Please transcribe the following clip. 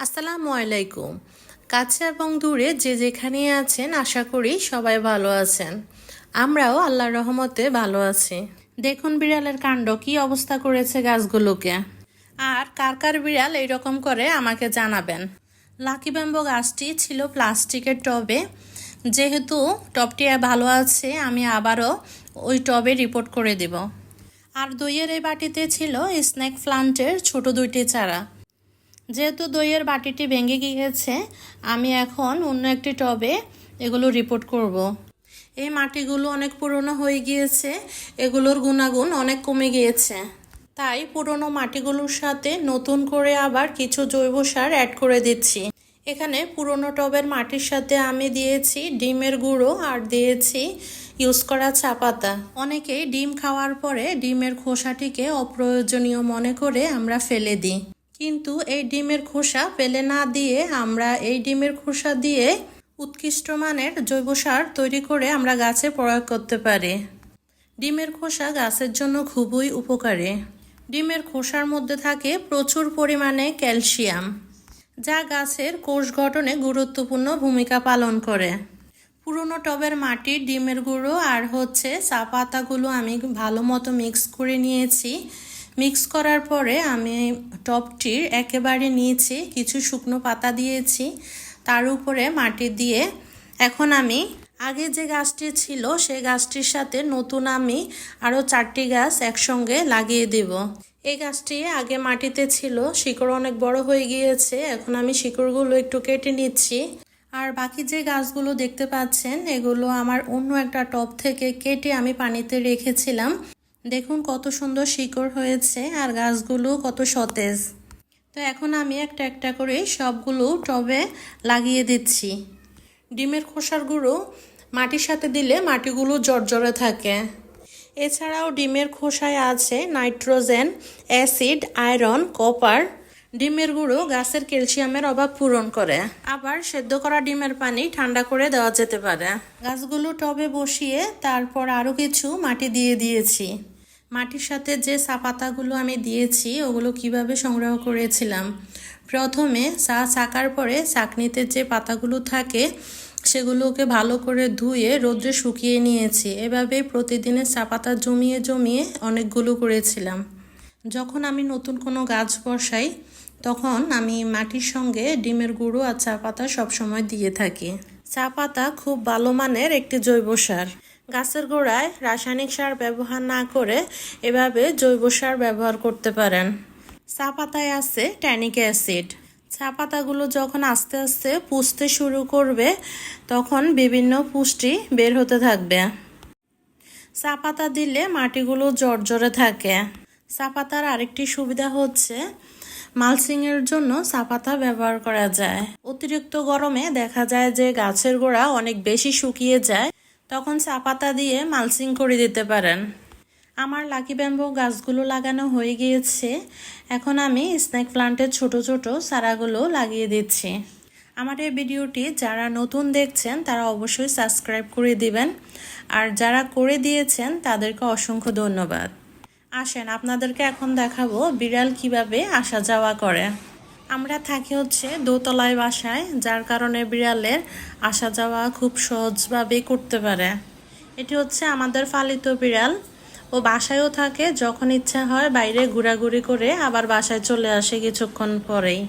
আসসালামু আলাইকুম। কাছে এবং দূরে যে যেখানে আছেন, আশা করি সবাই ভালো আছেন। আমরাও আল্লাহর রহমতে ভালো আছি। দেখুন বিড়ালের কাণ্ড, কি অবস্থা করেছে গাছগুলোকে। আর কার কার বিড়াল এইরকম করে আমাকে জানাবেন। লাকি ব্যাম্বো গাছটি ছিল প্লাস্টিকের টবে। যেহেতু টবটি ভালো আছে, আমি আবারও ওই টবে রিপোর্ট করে দেব। আর দইয়ের এই বাটিতে ছিল স্নেক প্লান্টের ছোট দুইটি চারা। যেহেতু দইয়ের বাটিটি ভেঙে গিয়েছে, আমি এখন অন্য একটি টবে এগুলো রিপোর্ট করব। এই মাটিগুলো অনেক পুরনো হয়ে গিয়েছে, এগুলোর গুণাগুণ অনেক কমে গিয়েছে। তাই পুরনো মাটিগুলোর সাথে নতুন করে আবার কিছু জৈব সার অ্যাড করে দিচ্ছি। এখানে পুরনো টবের মাটির সাথে আমি দিয়েছি ডিমের গুঁড়ো আর দিয়েছি ইউজ করা চা পাতা। অনেকেই ডিম খাওয়ার পরে ডিমের খোসাটিকে অপ্রয়োজনীয় মনে করে আমরা ফেলে দিই। কিন্তু এই ডিমের খোসা ফেলে না দিয়ে আমরা এই ডিমের খোসা দিয়ে উৎকৃষ্ট মানের জৈব সার তৈরি করে আমরা গাছে প্রয়োগ করতে পারি। ডিমের খোসা গাছের জন্য খুবই উপকারী। ডিমের খোসার মধ্যে থাকে প্রচুর পরিমাণে ক্যালসিয়াম, যা গাছের কোষ গঠনে গুরুত্বপূর্ণ ভূমিকা পালন করে। পুরনো টবের মাটি, ডিমের গুঁড়ো আর হচ্ছে চা পাতাগুলো আমি ভালো মতো মিক্স করে নিয়েছি। মিক্স করার পরে আমি টবটির একেবারে নিয়েছি, কিছু শুকনো পাতা দিয়েছি, তার উপরে মাটি দিয়ে। এখন আমি, আগে যে গাছটি ছিল, সেই গাছটির সাথে নতুন আমি আরও চারটি গাছ একসঙ্গে লাগিয়ে দেব। এই গাছটি আগে মাটিতে ছিল, শিকড় অনেক বড় হয়ে গিয়েছে, এখন আমি শিকড়গুলো একটু কেটে নিচ্ছি। আর বাকি যে গাছগুলো দেখতে পাচ্ছেন, এগুলো আমার অন্য একটা টব থেকে কেটে আমি পানিতে রেখেছিলাম। দেখুন কত সুন্দর শিকড় হয়েছে আর গাছগুলো কত সতেজ। তো এখন আমি একটা একটা করে সবগুলো টবে লাগিয়ে দিচ্ছি। ডিমের খোসার গুঁড়ো মাটির সাথে দিলে মাটিগুলো জর্জরে থাকে। এছাড়াও ডিমের খোসায় আছে নাইট্রোজেন, অ্যাসিড, আয়রন, কপার। ডিমের গুঁড়ো গাছের ক্যালসিয়ামের অভাব পূরণ করে। আবার সেদ্ধ করা ডিমের পানি ঠান্ডা করে দেওয়া যেতে পারে। গাছগুলো টবে বসিয়ে তারপর আরও কিছু মাটি দিয়ে দিয়েছি। মাটির সাথে যে চা পাতাগুলো আমি দিয়েছি, ওগুলো কীভাবে সংগ্রহ করেছিলাম? প্রথমে চা চাকার পরে চাকনিতে যে পাতাগুলো থাকে, সেগুলোকে ভালো করে ধুয়ে রোদ্রে শুকিয়ে নিয়েছি। এভাবে প্রতিদিনের চা পাতা জমিয়ে জমিয়ে অনেকগুলো করেছিলাম। যখন আমি নতুন কোনো গাছ বসাই, তখন আমি মাটির সঙ্গে ডিমের গুঁড়ো আর চা পাতা সবসময় দিয়ে থাকি। চা পাতা খুব ভালো মানের একটি জৈব সার। গাছের গোড়ায় রাসায়নিক সার ব্যবহার না করে এভাবে জৈব সার ব্যবহার করতে পারেন। চা পাতায় আছে ট্যানিক অ্যাসিড। চা পাতাগুলো যখন আস্তে আস্তে পুষতে শুরু করবে, তখন বিভিন্ন পুষ্টি বের হতে থাকবে। চা পাতা দিলে মাটিগুলো জর্জরে থাকে। চা পাতার আরেকটি সুবিধা হচ্ছে মালসিংয়ের জন্য চা পাতা ব্যবহার করা যায়। অতিরিক্ত গরমে দেখা যায় যে গাছের গোড়া অনেক বেশি শুকিয়ে যায়। তখন চা পাতা দিয়ে মালসিং করে দিতে পারেন। আমার লাকি ব্যাম্বো গাছগুলো লাগানো হয়ে গিয়েছে। এখন আমি স্নেক প্লান্টের ছোট ছোট চারাগুলো লাগিয়ে দিচ্ছি। আমার এই ভিডিওটি যারা নতুন দেখছেন, তারা অবশ্যই সাবস্ক্রাইব করে দিবেন। আর যারা করে দিয়েছেন, তাদেরকে অসংখ্য ধন্যবাদ। আসেন, আপনাদেরকে এখন দেখাবো বিড়াল কীভাবে আসা যাওয়া করে। আমরা থাকি হচ্ছে দোতলায় বাসায়, যার কারণে বিড়ালের আসা যাওয়া খুব সহজভাবে করতে পারে। এটি হচ্ছে আমাদের পালিত বিড়াল। ও বাসায়ও থাকে, যখন ইচ্ছা হয় বাইরে ঘোরাঘুরি করে আবার বাসায় চলে আসে কিছুক্ষণ পরেই।